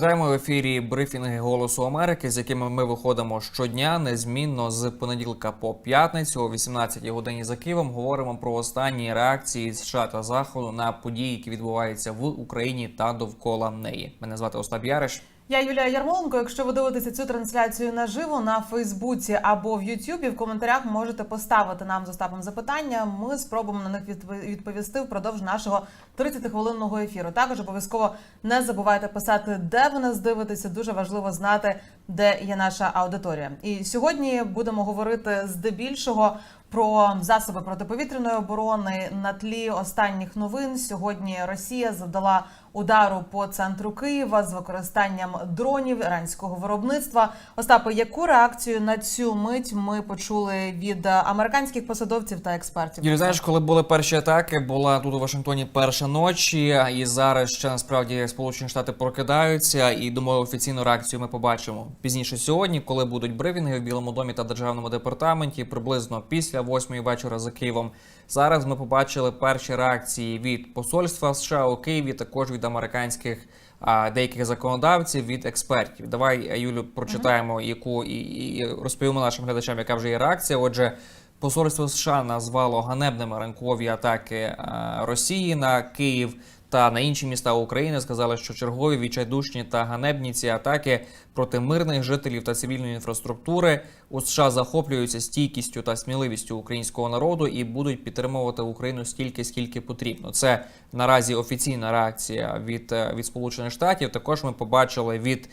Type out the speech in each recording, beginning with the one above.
Вітаємо в ефірі брифінги Голосу Америки, з якими ми виходимо щодня, незмінно з понеділка по п'ятницю, о 18 годині за Києвом. Говоримо про останні реакції США та Заходу на події, які відбуваються в Україні та довкола неї. Мене звати Остап Яриш. Я Юлія Ярмоленко. Якщо ви дивитеся цю трансляцію наживо на Фейсбуці або в Ютубі, в коментарях можете поставити нам з Остапом запитання. Ми спробуємо на них відпо- відповісти впродовж нашого 30-хвилинного ефіру. Також обов'язково не забувайте писати, де ви нас дивитеся. Дуже важливо знати, де є наша аудиторія. І сьогодні будемо говорити здебільшого про засоби протиповітряної оборони на тлі останніх новин. Сьогодні Росія завдала удару по центру Києва з використанням дронів іранського виробництва. Остапе, яку реакцію на цю мить ми почули від американських посадовців та експертів? Юрій, знаєш, коли були перші атаки, була тут у Вашингтоні перша ночі, і зараз ще насправді Сполучені Штати прокидаються. І думаю, офіційну реакцію ми побачимо пізніше сьогодні, коли будуть брифінги в Білому домі та державному департаменті, приблизно після восьмої вечора за Києвом. Зараз ми побачили перші реакції від посольства США у Києві, також від американських а, деяких законодавців, від експертів. Давай, Юлю, прочитаємо, яку і, і розповімо нашим глядачам, яка вже є реакція. Отже. Посольство США назвало ганебними ранкові атаки Росії на Київ та на інші міста України. Сказали, що чергові відчайдушні та ганебні ці атаки проти мирних жителів та цивільної інфраструктури у США захоплюються стійкістю та сміливістю українського народу і будуть підтримувати Україну стільки, скільки потрібно. Це наразі офіційна реакція від, е, від Сполучених Штатів. Також ми побачили від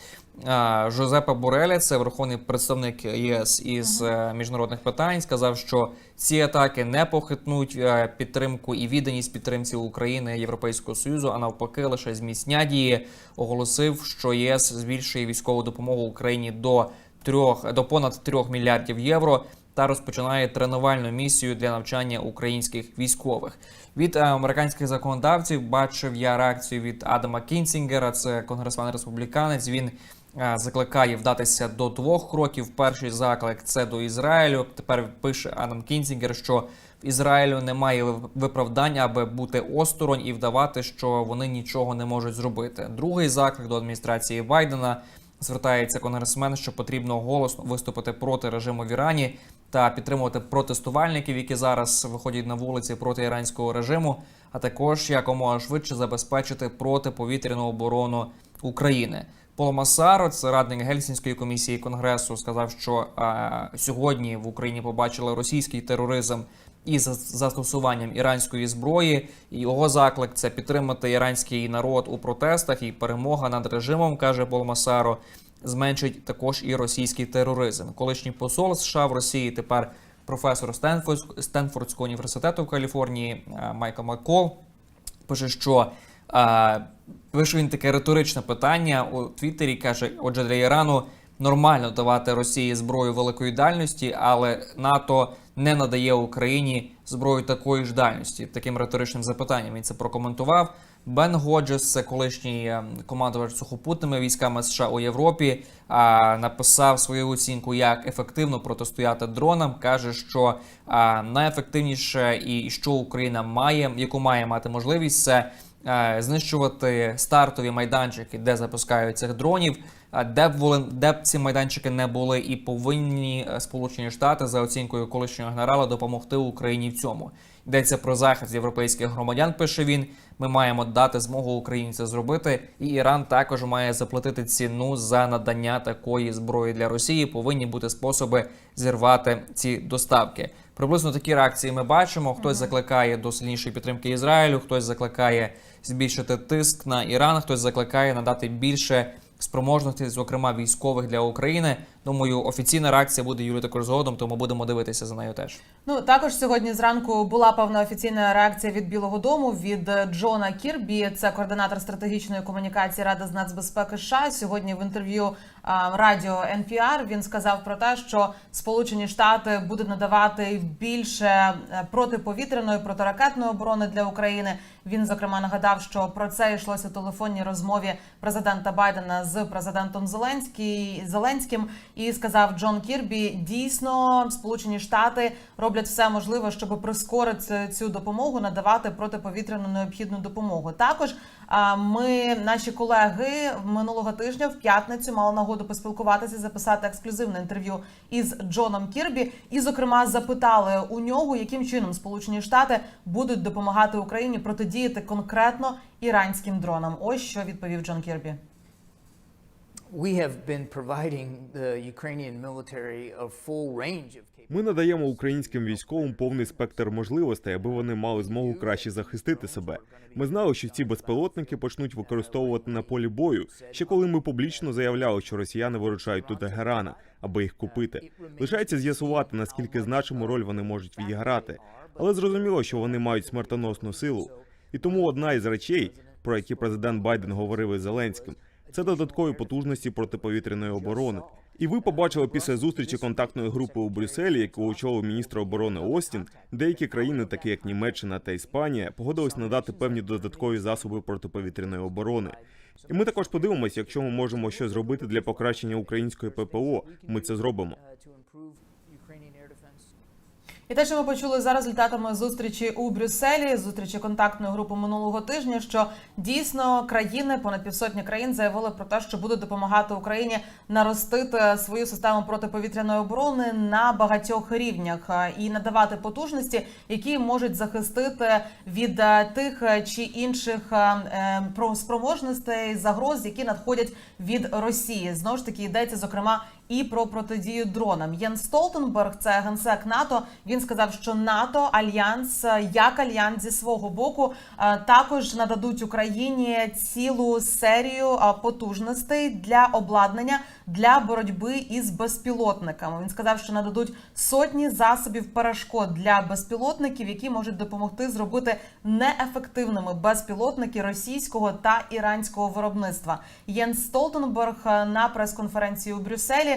Жозепа Бореля, це верховний представник ЄС із е, міжнародних питань, сказав, що ці атаки не похитнуть е, підтримку і відданість підтримці України Європейського союзу, а навпаки, лише зміцнять її. Оголосив, що ЄС збільшує військову допомогу Україні до трьох до понад 3 мільярдів євро. Та розпочинає тренувальну місію для навчання українських військових. Від е, американських законодавців бачив я реакцію від Адама Кінсінгера, це конгресмен республіканець. Він закликає вдатися до двох кроків. Перший заклик це до Ізраїлю. Тепер пише Адам Кінсінгер, що в Ізраїлю немає вип- виправдання, аби бути осторонь і вдавати, що вони нічого не можуть зробити. Другий заклик до адміністрації Байдена звертається конгресмен, що потрібно голосно виступити проти режиму в Ірані та підтримувати протестувальників, які зараз виходять на вулиці проти іранського режиму, а також якомога швидше забезпечити протиповітряну оборону України. Пол Масаро, це радник Гельсінської комісії конгресу, сказав, що а, сьогодні в Україні побачили російський тероризм із застосуванням іранської зброї. І його заклик це підтримати іранський народ у протестах і перемога над режимом, каже Пол Масаро, зменшить також і російський тероризм. Колишній посол США в Росії тепер професор Стенфорд- Стенфордського університету в Каліфорнії а, Майкл Маккол пише, що а, пише він таке риторичне питання у Твіттері. каже: отже, для Ірану нормально давати Росії зброю великої дальності, але НАТО не надає Україні зброю такої ж дальності. Таким риторичним запитанням він це прокоментував. Бен Годжес, колишній е, командувач сухопутними військами США у Європі, написав свою оцінку, як ефективно протистояти дронам. каже, що найефективніше і що Україна має, яку має мати можливість, це знищувати стартові майданчики, де запускають цих дронів. Де б воли, де б ці майданчики не були, і повинні е, Сполучені Штати за оцінкою колишнього генерала допомогти Україні в цьому. Йдеться про захист європейських громадян. Пише він. Ми маємо дати змогу Україні це зробити, і Іран також має заплатити ціну за надання такої зброї для Росії. Повинні бути способи зірвати ці доставки. Приблизно такі реакції ми бачимо. Хтось закликає до сильнішої підтримки Ізраїлю, хтось закликає збільшити тиск на Іран, хтось закликає надати більше спроможностей, зокрема військових для України. Думаю, офіційна реакція буде Юлі також згодом, тому будемо дивитися за нею теж. Ну також сьогодні зранку була певна офіційна реакція від Білого Дому від Джона Кірбі. Це координатор стратегічної комунікації Ради з нацбезпеки США. Сьогодні в інтерв'ю радіо NPR він сказав про те, що Сполучені Штати будуть надавати більше е, протиповітряної протиракетної оборони для України. Він зокрема нагадав, що про це йшлося у телефонній розмові президента Байдена з президентом Зеленський Зеленським. І сказав Джон Кірбі: дійсно, Сполучені Штати роблять все можливе, щоб прискорити цю допомогу, надавати протиповітряну необхідну допомогу. Також ми, наші колеги, минулого тижня в п'ятницю мали нагоду поспілкуватися, записати ексклюзивне інтерв'ю із Джоном Кірбі, і, зокрема, запитали у нього, яким чином Сполучені Штати будуть допомагати Україні протидіяти конкретно іранським дронам. Ось що відповів Джон Кірбі. Ми надаємо українським військовим повний спектр можливостей, аби вони мали змогу краще захистити себе. Ми знали, що ці безпілотники почнуть використовувати на полі бою. Ще коли ми публічно заявляли, що росіяни вирушають до Тегерана, аби їх купити. Лишається з'ясувати, наскільки значиму роль вони можуть відіграти. Але зрозуміло, що вони мають смертоносну силу. І тому одна із речей, про які президент Байден говорив із Зеленським, це додаткові потужності протиповітряної оборони. І ви побачили після зустрічі контактної групи у Брюсселі, яку очолив міністр оборони Остін, деякі країни, такі як Німеччина та Іспанія, погодились надати певні додаткові засоби протиповітряної оборони. І ми також подивимося, якщо ми можемо щось зробити для покращення української ППО, ми це зробимо. І те, що ми почули за результатами зустрічі у Брюсселі, зустрічі контактної групи минулого тижня, що дійсно країни, понад півсотні країн, заявили про те, що будуть допомагати Україні наростити свою систему протиповітряної оборони на багатьох рівнях і надавати потужності, які можуть захистити від тих чи інших е, е, про- спроможностей загроз, які надходять від Росії. Знову ж таки йдеться зокрема і про протидію дронам. Єн Столтенберг, це генсек НАТО. Він сказав, що НАТО альянс е, як альянс зі свого боку е, також нададуть Україні цілу серію е, потужностей для обладнання для боротьби із безпілотниками. Він сказав, що нададуть сотні засобів перешкод для безпілотників, які можуть допомогти зробити неефективними безпілотники російського та іранського виробництва. Єнс Столтенберг на прес-конференції у Брюсселі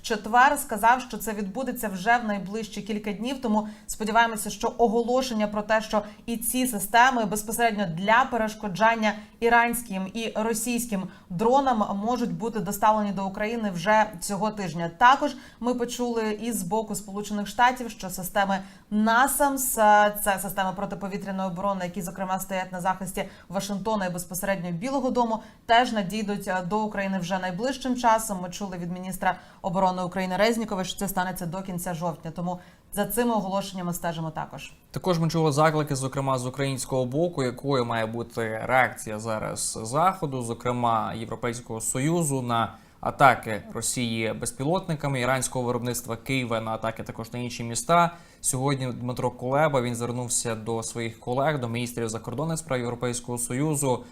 в четвер сказав, що це відбудеться вже в найближчі кілька днів. Тому сподіваємося, що оголошення про те, що і ці системи безпосередньо для перешкоджання іранським і російським дронам можуть бути доставлені до України вже цього тижня. Також ми почули і з боку Сполучених Штатів, що системи НАСАМС, е, це системи протиповітряної оборони, які зокрема стоять на захисті Вашингтона і безпосередньо Білого Дому, теж надійдуть е, до України вже найближчим часом. Ми чули від міністра оборони України Резнікова, що це станеться до кінця жовтня. Тому за цими оголошеннями стежимо також. Також ми чули заклики, зокрема з українського боку, якою має бути реакція зараз заходу, зокрема Європейського союзу на атаки Росії безпілотниками, іранського виробництва Києва на атаки також на інші міста. Сьогодні Дмитро Кулеба він звернувся до своїх колег, до міністрів закордонних справ Європейського союзу.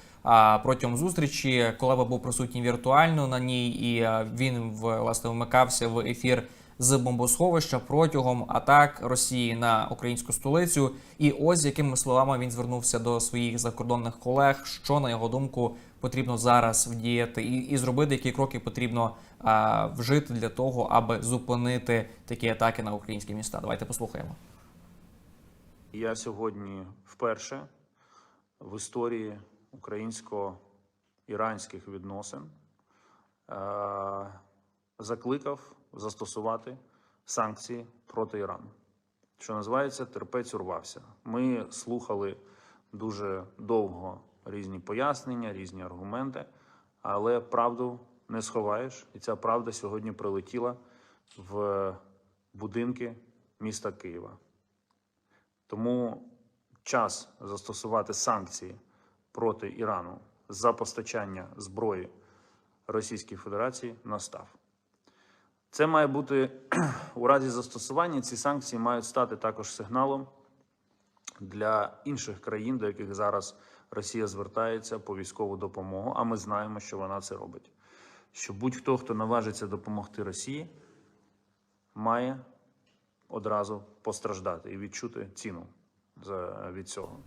Протягом зустрічі Кулеба був присутній віртуально на ній, і він власне вмикався в ефір з бомбосховища протягом атак Росії на українську столицю. І ось якими словами він звернувся до своїх закордонних колег, що на його думку потрібно зараз вдіяти, і, і зробити, які кроки потрібно а, вжити для того, аби зупинити такі атаки на українські міста. Давайте послухаємо. Я сьогодні вперше в історії українсько-іранських відносин е, закликав застосувати санкції проти Ірану. Що називається, терпець урвався. Ми слухали дуже довго різні пояснення, різні аргументи, але правду не сховаєш, і ця правда сьогодні прилетіла в будинки міста Києва. Тому час застосувати санкції проти Ірану за постачання зброї Російській Федерації настав. Це має бути у разі застосування. Ці санкції мають стати також сигналом для інших країн, до яких зараз Росія звертається по військову допомогу. А ми знаємо, що вона це робить. Що будь-хто, хто наважиться допомогти Росії, має одразу постраждати і відчути ціну від цього.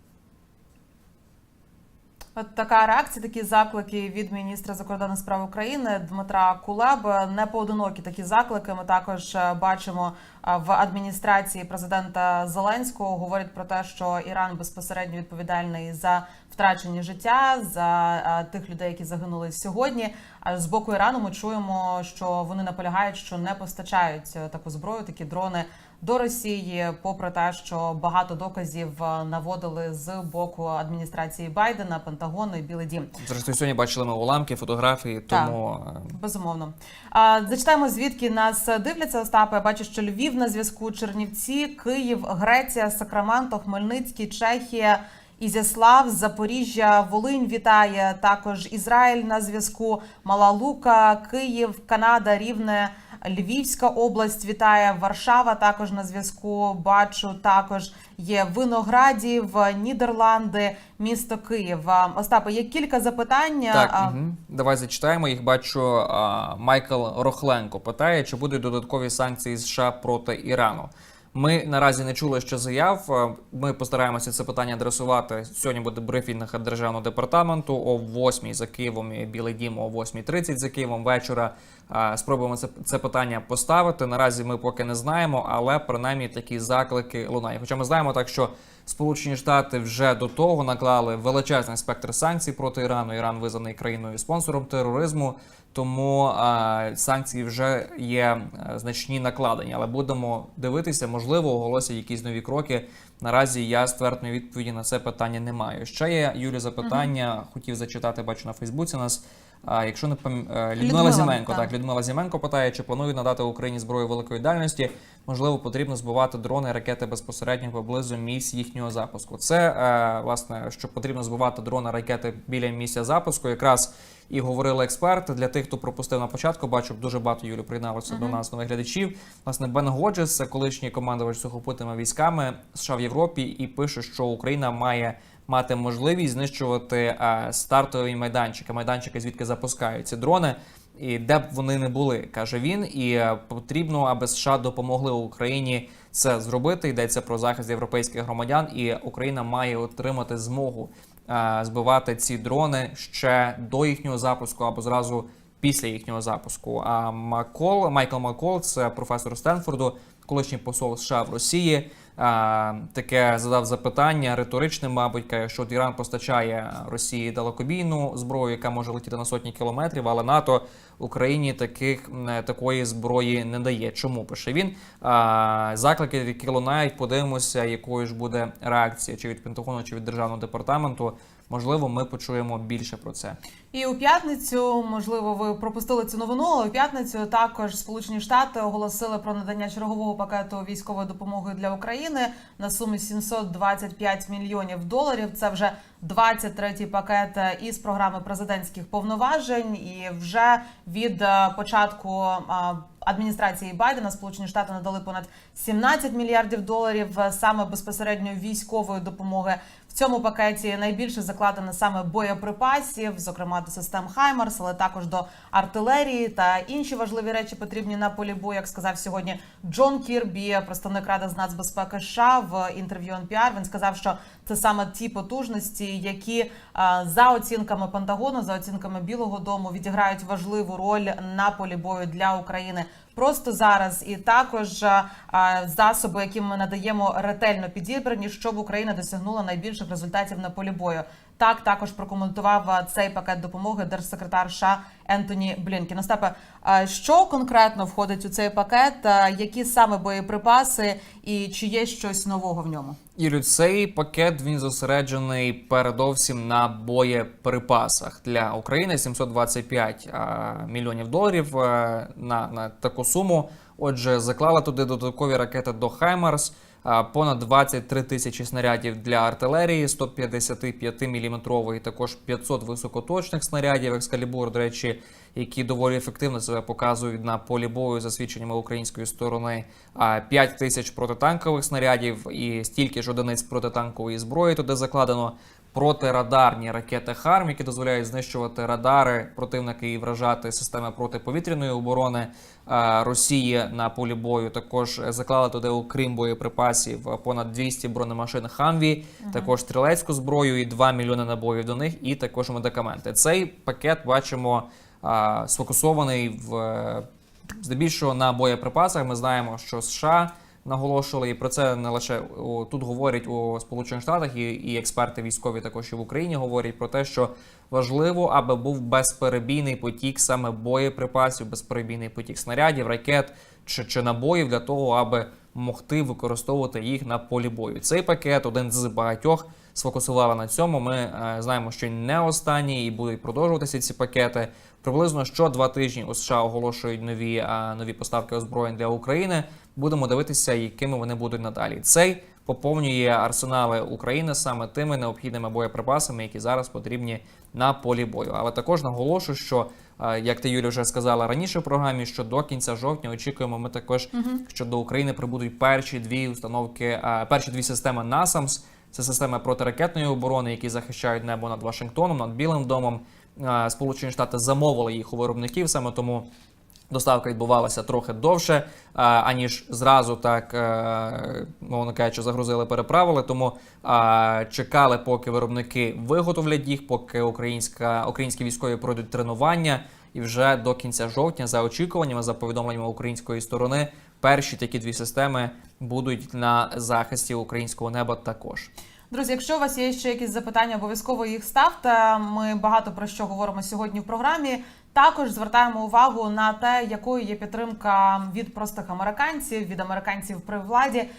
От така реакція, такі заклики від міністра закордонних справ України Дмитра Кулеби. Не поодинокі такі заклики. Ми також е, бачимо е, в адміністрації президента Зеленського. Говорять про те, що Іран безпосередньо відповідальний за втрачені життя за е, тих людей, які загинули сьогодні. А з боку Ірану ми чуємо, що вони наполягають, що не постачають таку зброю, такі дрони до Росії, попри те, що багато доказів е, наводили з боку адміністрації Байдена, Пентагону і Білий Дім. Зрештою, сьогодні бачили ми уламки, фотографії, тому е, Безумовно. А, зачитаємо звідки нас дивляться Остапи. Я бачу, що Львів на зв'язку, Чернівці, Київ, Греція, Сакраменто, Хмельницький, Чехія. Ізяслав, Запоріжжя, Волинь вітає також Ізраїль на зв'язку, Мала Лука, Київ, Канада, Рівне, Львівська область вітає, Варшава також на зв'язку. Бачу також є Виноградів, Нідерланди, місто Київ. Остапе, є кілька запитань. Так, угу. давай зачитаємо. Їх бачу. Майкл Рохленко питає, чи будуть додаткові санкції США проти Ірану. Ми наразі не чули ще заяв. Е, Ми постараємося це питання адресувати. Сьогодні буде брифінг державного департаменту о 8 за Києвом і Білий Дім о 8.30 за Києвом вечора. Е, Спробуємо це, це питання поставити. Наразі ми поки не знаємо, але принаймні такі заклики лунають. Хоча ми знаємо так, що Сполучені Штати вже до того наклали величезний спектр санкцій проти Ірану. Іран визнаний країною спонсором тероризму, тому а, санкції вже є е, значні накладені. Але будемо дивитися, можливо, оголосять якісь нові кроки. Наразі я ствердної відповіді на це питання не маю. Ще є Юлі запитання. Хотів зачитати, бачу на Фейсбуці нас. А якщо не пам... е, Людмила, Людмила, Зіменко, так. так Людмила Зіменко питає, чи планують надати Україні зброю великої дальності. Можливо, потрібно збивати дрони, ракети безпосередньо поблизу місць їхнього запуску. Це е, власне, що потрібно збивати дрони, ракети біля місця запуску. Якраз і говорили експерти. Для тих, хто пропустив на початку, бачу, дуже багато Юлі приєдналося до нас нових глядачів. Власне, Бен Годжес, колишній командувач сухопутними військами США в Європі, і пише, що Україна має мати можливість знищувати е, стартові майданчики, майданчики, звідки запускають ці дрони. І де б вони не були, каже він, і е, потрібно, аби США допомогли Україні це зробити. Йдеться про захист європейських громадян, і Україна має отримати змогу збивати ці дрони ще до їхнього запуску або зразу після їхнього запуску. А Макол Майкл Макол, це професор Стенфорду, колишній посол США в Росії. Таке задав запитання риторичне, мабуть, каже, що от Іран постачає Росії далекобійну зброю, яка може летіти на сотні кілометрів, але НАТО Україні таких м, такої зброї не дає. Чому пише він? Заклики, які лунають, подивимося, якою ж буде реакція, чи від Пентагону, чи від державного департаменту. Можливо, ми почуємо більше про це. І у п'ятницю, можливо, ви пропустили цю новину. але У п'ятницю також Сполучені Штати оголосили про надання чергового пакету військової допомоги для України на сумі 725 мільйонів доларів. Це вже 23-й пакет е, із програми президентських повноважень. І вже від е, початку адміністрації Байдена Сполучені Штати надали понад 17 мільярдів доларів е, саме безпосередньо військової допомоги. В цьому пакеті найбільше закладено саме боєприпасів, зокрема до систем Хаймарс, але також до артилерії та інші важливі речі потрібні на полі бою. Як сказав сьогодні Джон Кірбі, представник ради з нацбезпеки США в інтерв'ю NPR, Він сказав, що це саме ті потужності, які е, за оцінками Пентагону, за оцінками Білого Дому, відіграють важливу роль на полі бою для України. Просто зараз і також е, засоби, які ми надаємо ретельно підібрані, щоб Україна досягнула найбільших результатів на полі бою. Так також прокоментував е, цей пакет допомоги держсекретар США Ентоні Блінкін. Остапе, е, що конкретно входить у цей пакет? Е, Які саме боєприпаси і чи є щось нового в ньому? Юлю, цей пакет він зосереджений передовсім на боєприпасах для України 725 а, мільйонів доларів на, на таку суму. Отже, заклали туди додаткові ракети до Хаймарс, понад 23 тисячі снарядів для артилерії, 155 мм, також 500 високоточних снарядів екскалібур, до речі, які доволі ефективно себе показують на полі бою за свідченнями української сторони. А 5 тисяч протитанкових снарядів і стільки ж одиниць протитанкової зброї туди закладено. протирадарні ракети ХАРМ, які дозволяють знищувати радари противника і вражати системи протиповітряної оборони Росії на полі бою. Також заклали туди, окрім боєприпасів, понад 200 бронемашин Хамві, також стрілецьку зброю і 2 мільйони набоїв до них, і також медикаменти. Цей пакет бачимо а, сфокусований в е, здебільшого на боєприпасах. Ми знаємо, що США наголошували, і про це не лише тут говорять у Сполучених Штатах, і, і експерти військові також і в Україні говорять про те, що важливо, аби був безперебійний потік саме боєприпасів, безперебійний потік снарядів, ракет чи, чи набоїв для того, аби могти використовувати їх на полі бою. Цей пакет один з багатьох сфокусували на цьому. Ми е, знаємо, що не останній і будуть продовжуватися ці пакети. Приблизно що два тижні у США оголошують нові, е, нові поставки озброєнь для України. Будемо дивитися, якими вони будуть надалі. Цей поповнює арсенали України саме тими необхідними боєприпасами, які зараз потрібні на полі бою. Але також наголошую, що е, як ти Юлі вже сказала раніше в програмі, що до кінця жовтня очікуємо ми також, що до України прибудуть перші дві установки, е, перші дві системи NASAMS. Це системи протиракетної оборони, які захищають небо над Вашингтоном, над Білим домом. Е, Сполучені Штати замовили їх у виробників, саме тому доставка відбувалася трохи довше, е, аніж зразу так, е, мовно кажучи, загрузили, переправили. Тому е, чекали, поки виробники виготовлять їх, поки українська, українські військові пройдуть тренування. І вже до кінця жовтня, за очікуваннями, за повідомленнями української сторони, перші такі дві системи будуть на захисті українського неба також. Друзі, якщо у вас є ще якісь запитання, обов'язково їх ставте. Ми багато про що говоримо сьогодні в програмі. Також звертаємо увагу на те, якою є підтримка від простих американців, від американців при владі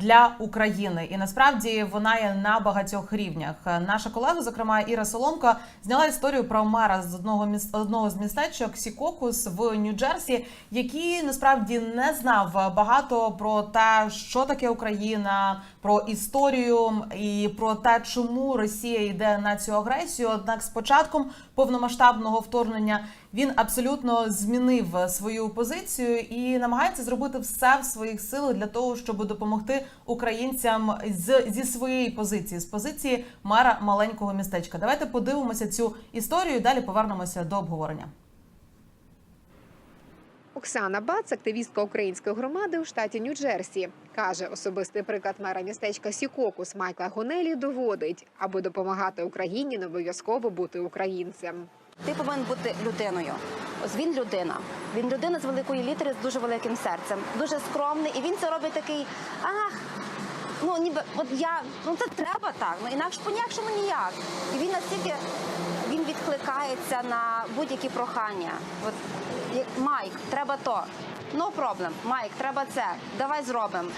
для України. І насправді вона є на багатьох рівнях. Е, Наша колега, зокрема Іра Соломко, зняла історію про мера з одного міс... одного з містечок Сікокус в Нью-Джерсі, який насправді не знав багато про те, що таке Україна, про історію і про те, чому Росія йде на цю агресію. Однак, з початком повномасштабного вторгнення він абсолютно змінив свою позицію і намагається зробити все в своїх силах для того, щоб допомогти українцям з зі своєї позиції, з позиції мера маленького містечка. Давайте подивимося цю історію. Далі повернемося до обговорення. Оксана Бац, активістка української громади у штаті Нью-Джерсі, каже, особистий приклад мера містечка Сікокус Майкла Гонелі доводить, аби допомагати Україні, не обов'язково бути українцем. Ти повинен бути людиною. Ось він людина. Він людина з великої літери з дуже великим серцем, дуже скромний, і він це робить такий. Ах, ну ніби от я ну це треба так. Ну інакше по ніякшому ніяк. І він настільки відкликається на будь-які прохання. От Майк, треба то. No problem. Майк, треба це. Давай зробимо.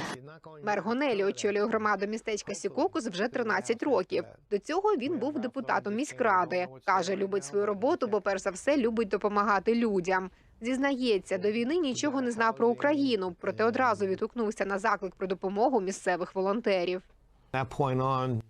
Мер Гонелі очолює громаду містечка Сікокус вже 13 років. До цього він був депутатом міськради. каже, любить свою роботу, бо перш за все любить допомагати людям. Зізнається, до війни нічого не знав про Україну, проте одразу відгукнувся на заклик про допомогу місцевих волонтерів.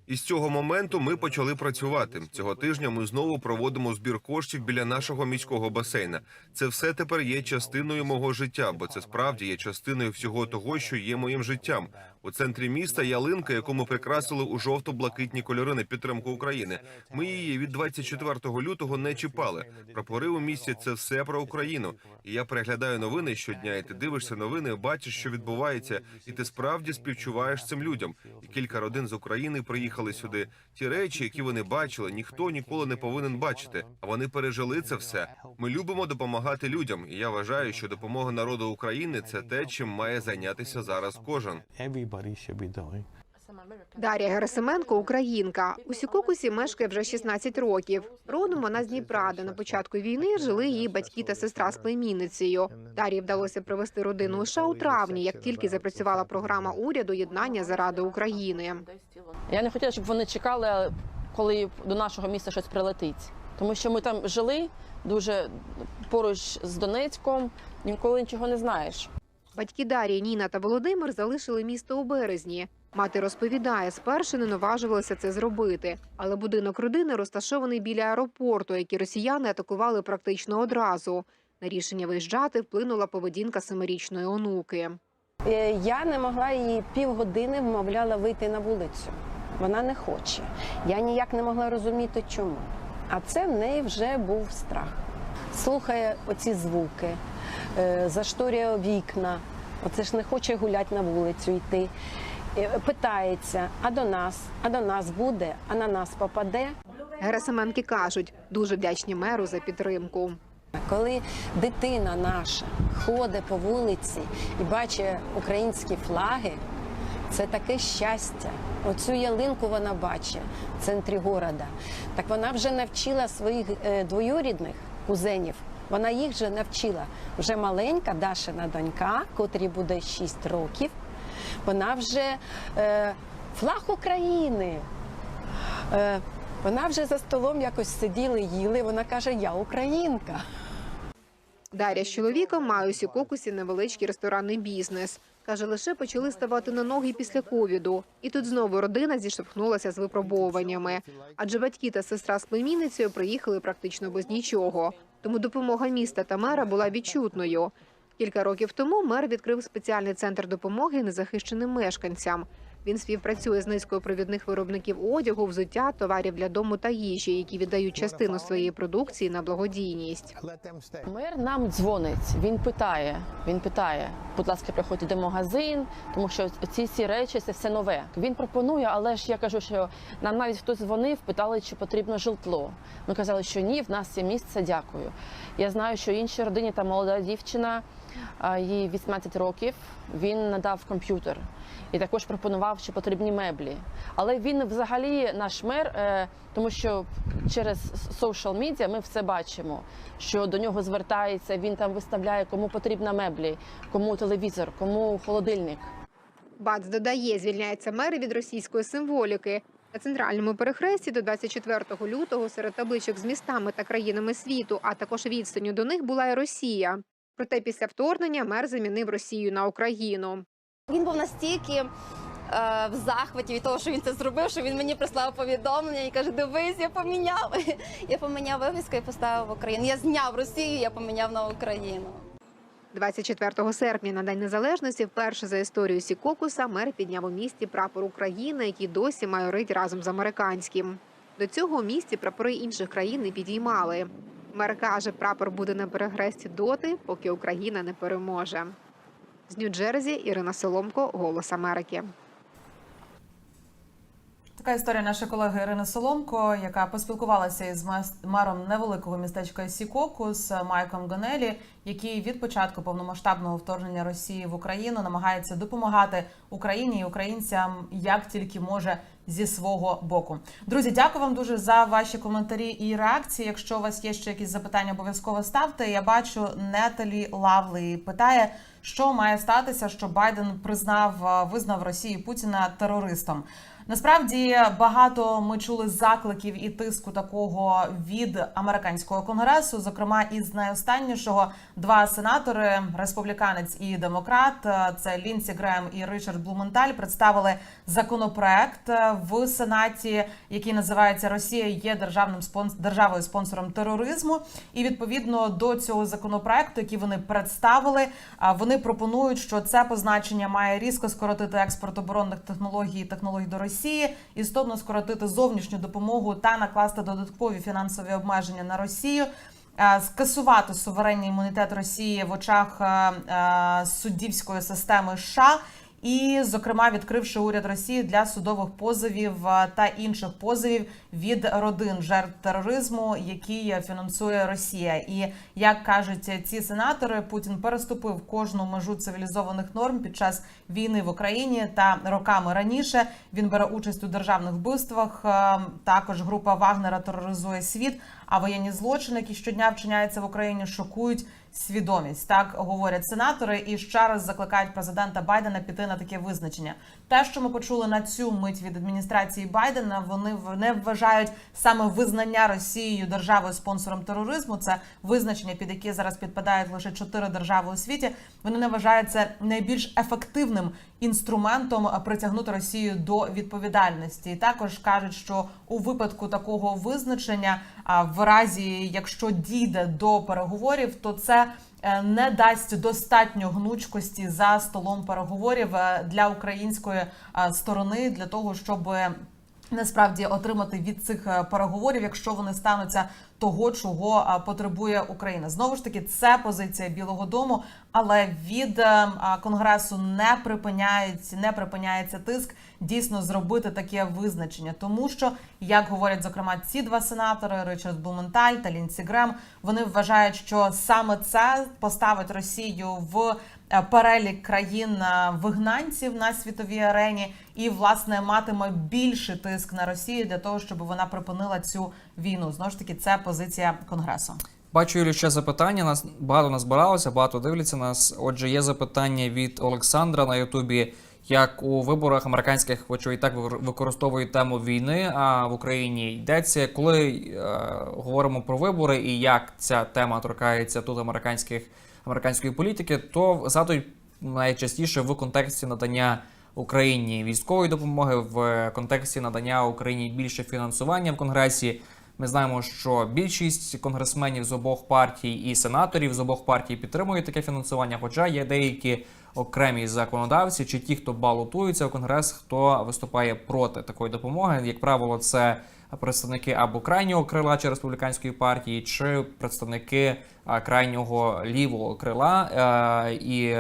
І з цього моменту ми почали працювати. Цього тижня ми знову проводимо збір коштів біля нашого міського басейна. Це все тепер є частиною мого життя, бо це справді є частиною всього того, що є моїм життям. У центрі міста ялинка, яку ми прикрасили у жовто-блакитні кольори на підтримку України. Ми її від 24 лютого не чіпали. Прапори у місті це все про Україну. І я переглядаю новини щодня. І ти дивишся новини, бачиш, що відбувається, і ти справді співчуваєш цим людям. І кілька родин з України приїхали сюди. Ті речі, які вони бачили, ніхто ніколи не повинен бачити. А вони пережили це все. Ми любимо допомагати людям. І я вважаю, що допомога народу України це те, чим має зайнятися зараз кожен. Дар'я Герасименко українка. У Сікокусі мешкає вже 16 років. Родом вона з Дніпра, де на початку війни жили її батьки та сестра з племінницею. Дар'ї вдалося привезти родину США у травні, як тільки запрацювала програма уряду єднання заради України. Я не хотіла, щоб вони чекали, коли до нашого міста щось прилетить. Тому що ми там жили дуже поруч з Донецьком, ніколи нічого не знаєш. Батьки Дар'ї, Ніна та Володимир залишили місто у березні. Мати розповідає, спершу не наважувалися це зробити, але будинок родини розташований біля аеропорту, який росіяни атакували практично одразу. На рішення виїжджати вплинула поведінка семирічної онуки. Е, Я не могла її півгодини вмовляла вийти на вулицю. вона не хоче. Я ніяк не могла розуміти, чому. А це в неї вже був страх. Слухає оці звуки, зашторює вікна, оце ж не хоче гуляти на вулицю йти. Е, Питається, а до нас, а до нас буде, а на нас попаде. Герасименки кажуть, дуже вдячні меру за підтримку. Коли дитина наша ходить по вулиці і бачить українські флаги, це таке щастя. Оцю ялинку вона бачить в центрі города. Так вона вже навчила своїх е, двоюрідних кузенів. Вона їх вже навчила. Вже маленька Дашина донька, котрій буде 6 років. Вона вже е, флаг України. Е, вона вже за столом якось сиділи, їли. Вона каже: Я українка. Дар'я з чоловіком має у Сікокусі невеличкий ресторанний бізнес. Каже, лише почали ставати на ноги після ковіду. І тут знову родина зіштовхнулася з випробовуваннями. Адже батьки та сестра з племінницею приїхали практично без нічого. Тому допомога міста та мера була відчутною. Кілька років тому мер відкрив спеціальний центр допомоги незахищеним мешканцям. Він співпрацює з низкою провідних виробників одягу, взуття, товарів для дому та їжі, які віддають частину своєї продукції на благодійність. Мер нам дзвонить. Він питає. Він питає, будь ласка, приходьте до магазин, тому що ці всі речі це все нове. Він пропонує, але ж я кажу, що нам навіть хтось дзвонив, питали, чи потрібно житло. Ми казали, що ні, в нас є місце. Дякую. Я знаю, що іншій родині там молода дівчина, їй 18 років. Він надав комп'ютер і також пропонував, що потрібні меблі. Але він взагалі наш мер, е, тому що через social media ми все бачимо, що до нього звертається. Він там виставляє, кому потрібна меблі, кому телевізор, кому холодильник. Бац додає, звільняється мери від російської символіки. На центральному перехресті до 24 лютого серед табличок з містами та країнами світу, а також відстанню до них була і Росія. Проте після вторгнення мер замінив Росію на Україну. Він був настільки е, в захваті від того, що він це зробив, що він мені прислав повідомлення і каже: Дивись, я поміняв. Я поміняв вивіску і поставив Україну. Я зняв Росію, я поміняв на Україну. 24 серпня на День Незалежності вперше за історію Сікокуса мер підняв у місті прапор України, який досі майорить разом з американським. До цього у місті прапори інших країн не підіймали. Мер каже, прапор буде на перехресті доти, поки Україна не переможе. З Нью-Джерсі Ірина Соломко, Голос Америки. Така історія нашої колеги Ірини Соломко, яка поспілкувалася із мером невеликого містечка Сікокус Майком Гонелі, який від початку повномасштабного вторгнення Росії в Україну намагається допомагати Україні і українцям як тільки може зі свого боку. Друзі, дякую вам дуже за ваші коментарі і реакції. Якщо у вас є ще якісь запитання, обов'язково ставте. Я бачу Неталі Лавлі питає, що має статися, щоб Байден признав визнав Росію Путіна терористом. Насправді багато ми чули закликів і тиску такого від американського конгресу. Зокрема, із найостаннішого два сенатори, республіканець і демократ, е, це Лінсі Грем і Ричард Блументаль, представили законопроект е, в сенаті, який називається Росія є державним спонс... державою спонсором тероризму. І відповідно до цього законопроекту, який вони представили, вони пропонують, що це позначення має різко скоротити експорт оборонних технологій і технологій до Росії, істотно скоротити зовнішню допомогу та накласти додаткові фінансові обмеження на Росію. е, Скасувати суверенний імунітет Росії в очах е, е, суддівської системи США і, зокрема, відкривши уряд Росії для судових позовів та інших позовів від родин жертв тероризму, які фінансує Росія. І як кажуть ці сенатори, Путін переступив кожну межу цивілізованих норм під час війни в Україні та роками раніше. Він бере участь у державних вбивствах. Також група Вагнера тероризує світ. А воєнні злочини, які щодня вчиняються в Україні, шокують свідомість. Так говорять сенатори, і ще раз закликають президента Байдена піти на таке визначення. Те, що ми почули на цю мить від адміністрації Байдена, вони не вважають саме визнання Росією державою спонсором тероризму. Це визначення, під яке зараз підпадають лише чотири держави у світі. Вони не вважають це найбільш ефективним інструментом притягнути Росію до відповідальності. І також кажуть, що у випадку такого визначення, а в разі якщо дійде до переговорів, то це не дасть достатньо гнучкості за столом переговорів е, для української е, сторони для того, щоб насправді отримати від цих е, переговорів, якщо вони стануться того, чого е, потребує Україна. Знову ж таки, це позиція Білого Дому, але від е, конгресу не припиняється, не припиняється тиск дійсно зробити таке визначення, тому що як говорять зокрема ці два сенатори Ричард Блументаль та Лінсі Грем, вони вважають, що саме це поставить Росію в перелік країн е, вигнанців на світовій арені, і власне матиме більший тиск на Росію для того, щоб вона припинила цю війну. Знову ж таки, це позиція конгресу. Бачу, Юлі, ще запитання. Нас багато назбиралося, багато дивляться нас. Отже, є запитання від Олександра на Ютубі. Як у виборах американських, і так використовують тему війни, а в Україні йдеться, коли е, говоримо про вибори і як ця тема торкається тут американських американської політики, то згадують найчастіше в контексті надання Україні військової допомоги, в контексті надання Україні більше фінансування в Конгресі. Ми знаємо, що більшість конгресменів з обох партій і сенаторів з обох партій підтримують таке фінансування. Хоча є деякі окремі законодавці чи ті, хто балотуються в конгрес, хто виступає проти такої допомоги. Як правило, це представники або крайнього крила чи республіканської партії, чи представники крайнього лівого крила. Е, І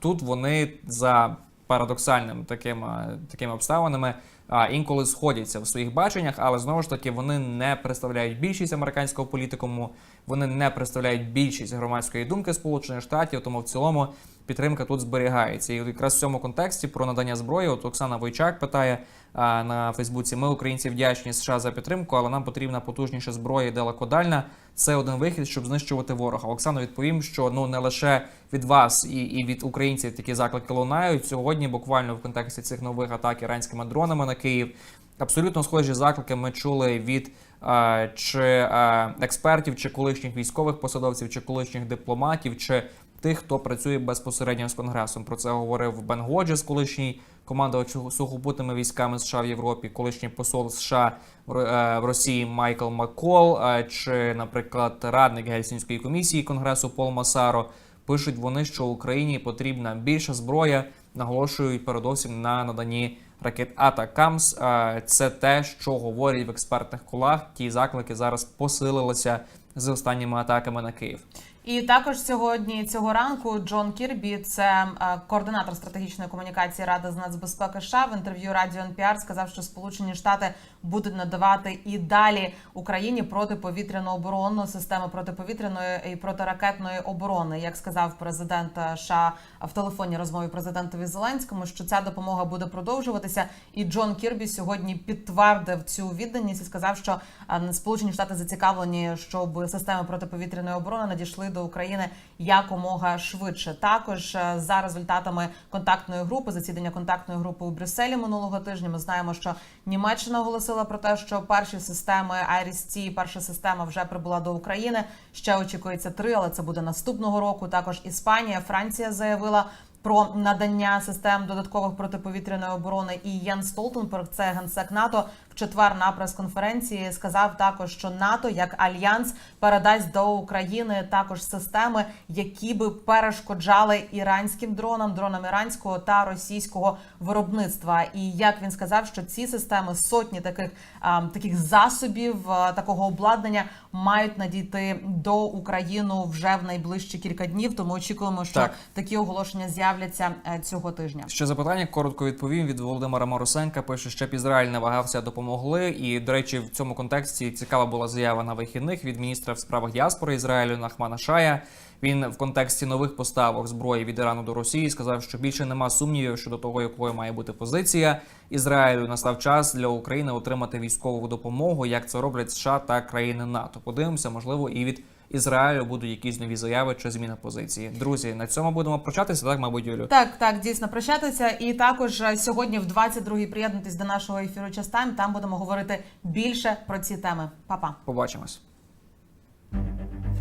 тут вони за парадоксальними таким, е, такими обставинами а, інколи сходяться в своїх баченнях, але знову ж таки вони не представляють більшість американського політикуму, вони не представляють більшість громадської думки Сполучених Штатів, тому в цілому підтримка тут зберігається. І якраз в цьому контексті про надання зброї, от Оксана Войчак питає на Фейсбуці: ми, українці, вдячні США за підтримку, але нам потрібна потужніша зброя і далекодальна. Це один вихід, щоб знищувати ворога. Оксана відповім, що ну не лише від вас і, і від українців такі заклики лунають сьогодні. Буквально в контексті цих нових атак іранськими дронами на Київ. Абсолютно схожі заклики ми чули від е, чи е, експертів, чи колишніх військових посадовців, чи колишніх дипломатів, чи тих, хто працює безпосередньо з конгресом. Про це говорив Бен Годжес, колишній командувач сухопутними військами США в Європі, колишній посол США в е, Росії Майкл Маккол, чи, наприклад, радник Гельсінської комісії конгресу Пол Масаро. Пишуть вони, що Україні потрібна більша зброя, наголошують передовсім на наданні ракет Атакамс. Е, Це те, що говорять в експертних колах. Ті заклики зараз посилилися з останніми атаками на Київ. І також сьогодні цього ранку Джон Кірбі, це е, координатор стратегічної комунікації Ради з нацбезпеки США, в інтерв'ю Радіо НПР сказав, що Сполучені Штати будуть надавати і далі Україні протиповітряну оборонну систему протиповітряної і протиракетної оборони. Як сказав президент е, США в телефонній розмові президентові Зеленському, що ця допомога буде продовжуватися. І Джон Кірбі сьогодні підтвердив цю відданість і сказав, що е, Сполучені Штати зацікавлені, щоб системи протиповітряної оборони надійшли до України якомога швидше. Також е, за результатами контактної групи, засідання контактної групи у Брюсселі минулого тижня. Ми знаємо, що Німеччина оголосила про те, що перші системи IRIS-T, перша система вже прибула до України. Ще очікується три, але це буде наступного року. Також Іспанія, Франція заявила. Про надання систем додаткових протиповітряної оборони і Єн Столтенберг, це генсек НАТО, четвер на прес-конференції сказав також, що НАТО як альянс передасть до України також системи, які би перешкоджали іранським дронам, дронам іранського та російського виробництва. І як він сказав, що ці системи сотні таких а, таких засобів, а, такого обладнання мають надійти до України вже в найближчі кілька днів. Тому очікуємо, що Так. такі оголошення з'являться е, цього тижня. Ще запитання коротко відповім від Володимира Моросенка. Пише, щоб Ізраїль не вагався, допомогли. І до речі, в цьому контексті цікава була заява на вихідних від міністра в справах діаспори Ізраїлю Нахмана Шая. Він в контексті нових поставок зброї від Ірану до Росії сказав, що більше нема сумнівів щодо того, якою має бути позиція Ізраїлю. Настав час для України отримати військову допомогу, як це роблять США та країни НАТО. Подивимося, можливо, і від Ізраїлю будуть якісь нові заяви чи зміна позиції. Друзі, на цьому будемо прощатися. Так, мабуть, Юлю. Так, так, дійсно прощатися. І також е, сьогодні в 22-й приєднуйтесь до нашого ефіру час тайм. Там будемо говорити більше про ці теми. Па-па. Побачимось.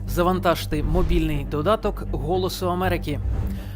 Завантажте мобільний додаток Голосу Америки.